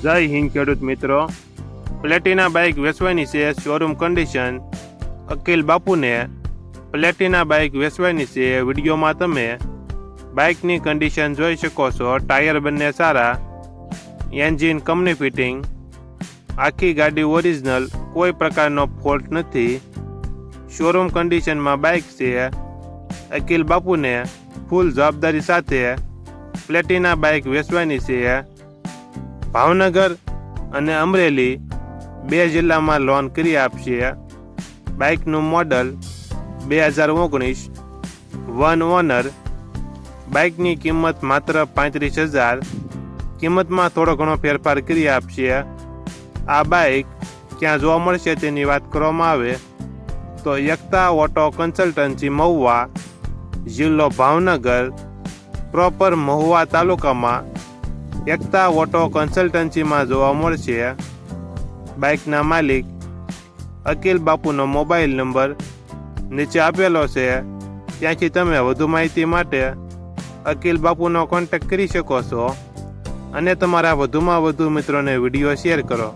જય હિન્દ ખેડૂત મિત્રો પ્લેટિના બાઇક વેચવાની છે શોરૂમ કન્ડિશન અકિલ બાપુને પ્લેટિના બાઇક વેચવાની છે વિડીયોમાં તમે બાઇકની કન્ડિશન જોઈ શકો છો ટાયર બંને સારા એન્જિન કંપની ફિટિંગ આખી ગાડી ઓરિજિનલ કોઈ પ્રકારનો ફોલ્ટ નથી શોરૂમ કન્ડિશનમાં બાઇક છે અકિલ બાપુને ફૂલ જવાબદારી સાથે પ્લેટિના બાઇક વેચવાની છે ભાવનગર અને અમરેલી બે જિલ્લામાં લોન કરી આપશે. બાઇકનું મોડલ બે હજાર ઓગણીસ, વન ઓનર. બાઇકની કિંમત માત્ર પાંત્રીસ હજાર, કિંમતમાં થોડો ઘણો ફેરફાર કરી આપશે. આ બાઇક ક્યાં જોવા મળશે તેની વાત કરવામાં આવે તો એકતા ઓટો કન્સલ્ટન્સી મહુવા, જિલ્લો ભાવનગર, પ્રોપર મહુવા તાલુકામાં એકતા ઓટો કન્સલ્ટન્સીમાં જોવા મળશે. બાઇકના માલિક અકિલ બાપુનો મોબાઈલ નંબર નીચે આપેલો છે. ત્યાંથી તમે વધુ માહિતી માટે અકિલ બાપુનો કોન્ટેક્ટ કરી શકો છો. અને તમારા વધુમાં વધુ મિત્રોને વીડિયો શેર કરો.